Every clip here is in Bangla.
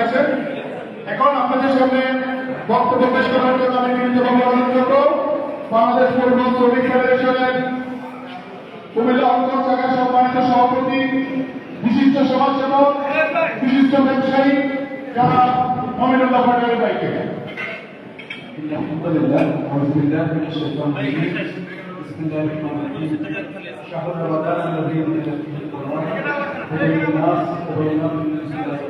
আছেন এখন আপনাদের সামনে বক্তব্য পেশ করার জন্য আমি বিনীতভাবে অনুরোধ করব বাংলাদেশ পরিবহন শ্রমিক ফেডারেশনের কুমিল্লা অঞ্চল শাখার সম্মানিত সভাপতি বিশিষ্ট সমাজসেবক বিশিষ্ট ব্যবসায়ী যারা মমিনুল্লাহ ভান্ডারি ভাইকে الحمد لله أعوذ بالله من الشيطان الرجيم بسم الله الرحمن الرحيم شهر رمضان الذي أنزل فيه القرآن هدى للناس وبينات من الهدى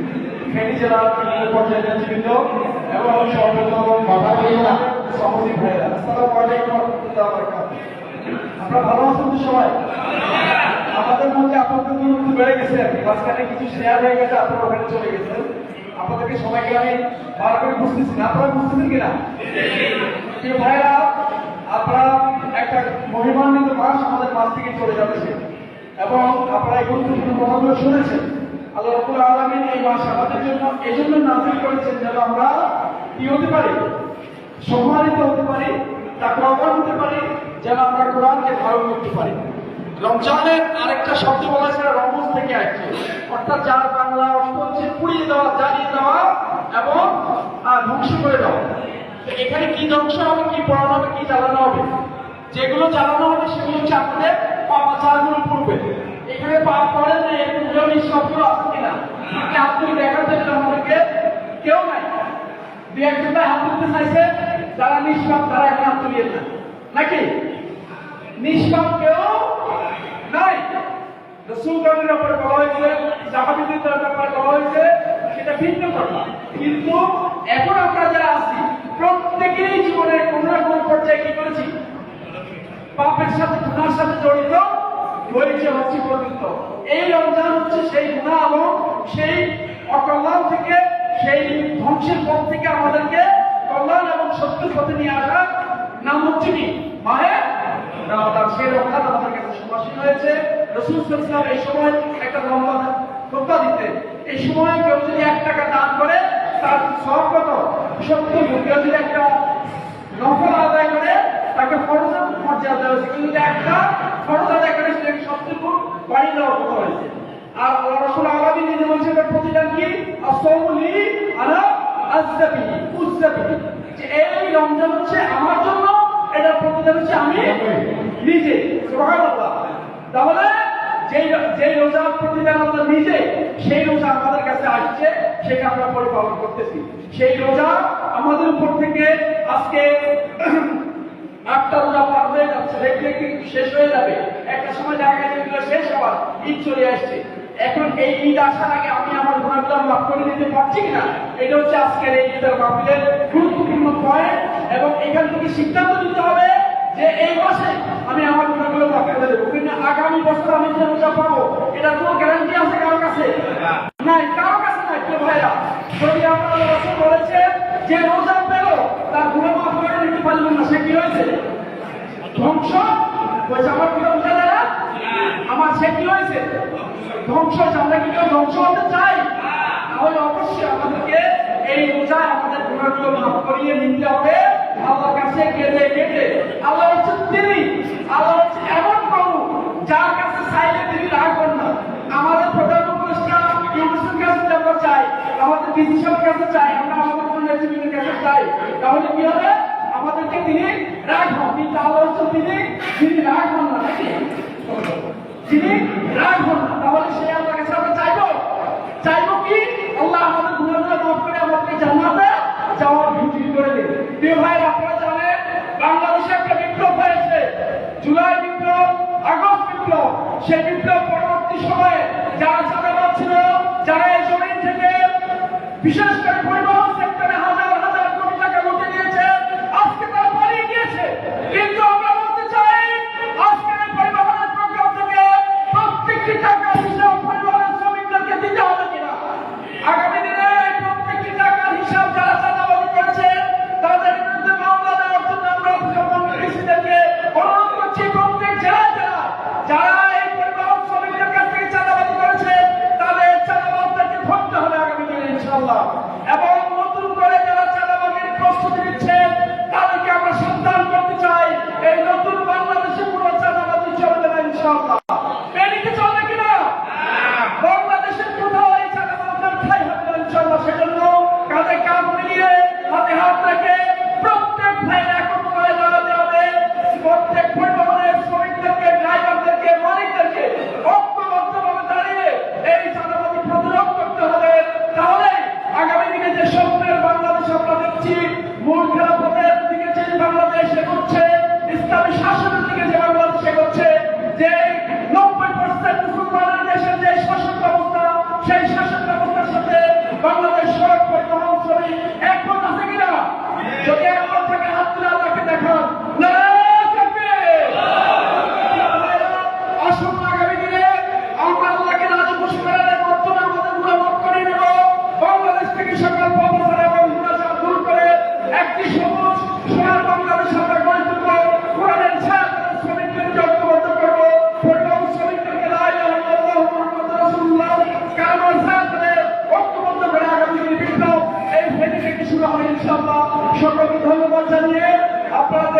ফেনী জেলার বিভিন্ন পর্যায়ের নেতৃবৃন্দ এবং সভাপতি সভাপতি ভাইরা আসসালামু আলাইকুম ওয়া রাহমাতুল্লাহি আপনারা ভালো আছেন তো সবাই? আমাদের মধ্যে আপনাদের মধ্যে বেড়ে গেছে আর মাঝখানে কিছু শেয়ার হয়ে গেছে, আপনারা ওখানে চলে গেছেন। আপনাদেরকে সবাইকে আমি ভালো করে বুঝতেছি না। আপনারা বুঝতেছেন কিনা? ভাইরা আপনারা একটা মহিমান্বিত মাস আমাদের মাছ থেকে চলে যাচ্ছে। এবং আপনারা এই গুরুত্বপূর্ণ কথাগুলো শুনেছেন। আল্লাহ রবুল আলমিন এই মাস আমাদের জন্য এই জন্য নাজিল করেছেন যেন আমরা কি হতে পারি? সম্মানিত হতে পারি, তাকওয়াবান হতে পারি, যেন আমরা কোরআনকে ধারণ করতে পারি। রমজানের আরেকটা শব্দ বলা হয়েছে রমজ থেকে আসছে অর্থাৎ যার বাংলা অর্থ হচ্ছে পুড়িয়ে দেওয়া, জ্বালিয়ে দেওয়া এবং ধ্বংস করে দেওয়া। এখানে কি ধ্বংস হবে, কি পড়ানো হবে, কি জ্বালানো হবে? যেগুলো জ্বালানো হবে, সেগুলো হচ্ছে আপনাদের পাপাচারগুলো পড়বে এখানে পাপ করেন না এরকম কেউ নিঃশব্দ আছে কিনা? আপনি আপনি দেখার জন্য আমাদেরকে কেউ নাই। দু একজন হাত তুলতে চাইছে, যারা নিষ্পাপ, তারা এখন হাত তুলিয়ে না নাকি? নিষ্পাপ কেউ নাই। রসুলগণের ব্যাপারে বলা হয়েছে জাহাবিদের ব্যাপারে বলা হয়েছে, সেটা ভিন্ন কথা। কিন্তু এখন আমরা যারা আছি প্রত্যেকেরই জীবনের কোন না কোন পর্যায়ে কি করেছি? পাপের সাথে গুণার সাথে জড়িত। হয়েছে হচ্ছে পর্যন্ত এই রমজান হচ্ছে সেই গুণা এবং সেই অকল্যাণ থেকে, সেই ধ্বংসের পথ থেকে আমাদেরকে কল্যাণ এবং সত্যের পথে নিয়ে আসা নাম হচ্ছে কি? মাহে রমাদান। সেই রমজান আমাদের কাছে সমাসীন হয়েছে। রসুল সাল্লাল্লাহু এই সময় একটা লম্বা খোঁপা দিতে এই সময় কেউ যদি এক টাকা দান করে, তার সব কত? গুণ। কেউ যদি একটা নফল আদায় করে, তাকে ফরজ মর্যাদা দেওয়া হয়েছে। কিন্তু একটা ফরজ আদায় করে সেটাকে সত্তর গুণ বাড়িয়ে দেওয়া কথা হয়েছে আর আল্লাহ রসুল আলাদী নিজে বলছে এটার প্রতিদান কি? আসৌলি আলা আজদাবি উজদাবি যে এই রমজান হচ্ছে আমার জন্য, এটার প্রতিদান হচ্ছে আমি নিজে। সুবহানাল্লাহ। তাহলে যেই যেই রোজার প্রতিদান আমরা নিজে, সেই রোজা আমাদের কাছে আসছে, সেটা আমরা পরিপালন করতেছি। সেই রোজা আমাদের উপর থেকে আজকে আটটা রোজা পার হয়ে যাচ্ছে। দেখতে শেষ হয়ে যাবে? একটা সময় দেখা গেছে শেষ হওয়ার, ঈদ চলে আসছে। এখন এই ঈদ আসার আগে আমি আমার গুণাগুলো মাফ করে দিতে পারছি কিনা? এটা হচ্ছে আজকের এই ঈদের মাহফিলের গুরুত্বপূর্ণ পয়েন্ট এবং এখান থেকে সিদ্ধান্ত নিতে হবে যে এই মাসে আমি আমার গুণাগুলো মাফ করে দেবো কিন্তু আগামী বছর আমি যে রোজা পাবো এটার কোনো গ্যারান্টি আছে কারও কাছে? নাই, কারও কাছে নাই, প্রিয় ভাইরা। যদি আপনার রসুল বলেছে যে রোজা পেল, তার গুণা মাফ করে নিতে পারলেন না, সে কি হয়েছে? ধ্বংস? হয়েছে আমার কি বোঝা যায় না আমার সে কি হয়েছে? ধ্বংস হয়েছে, আমরা কি কেউ ধ্বংস হতে চাই? তাহলে অবশ্যই আমাদেরকে এই রোজায় আমাদের গুণাগুলো মাফ করিয়ে নিতে হবে। আল্লাহর কাছে কেঁদে কেটে আল্লাহ হচ্ছে তিনি। আল্লাহ হচ্ছে এমন প্রভু, যার কাছে চাইলে তিনি রাখবেন না। আমাদের প্রধান উপদেষ্টা ইউনিসের কাছে আমরা চাই, আমাদের বিদেশের কাছে চাই, আমরা আমাদের নেতৃবৃন্দের কাছে চাই, তাহলে কি হবে? আমাদেরকে তিনি রাখবেন কিন্তু আল্লাহ হচ্ছে তিনি তিনি রাখবেন না। যিনি রাখব না তাহলে সে আল্লাহ কাছে আমরা চাইব। চাইব কি? আল্লাহ আমাদের গুণগুলো মাফ করে আমাদেরকে জানাতে যাওয়ার ভিত্তি করে দিন। প্রিয় ভাই আপনারা জানেন, বাংলাদেশে একটা বিপ্লব হয়েছে। জুলাই বিপ্লব, আগস্ট বিপ্লব। সেই বিপ্লব পরবর্তী সময়ে যারা চাঁদাবাদ ছিল, যারা এই জমিন থেকে বিশেষ করে পরিবহন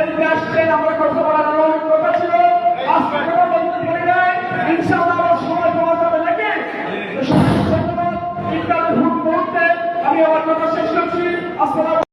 দেরিতে আসছেন আমরা কথা বলার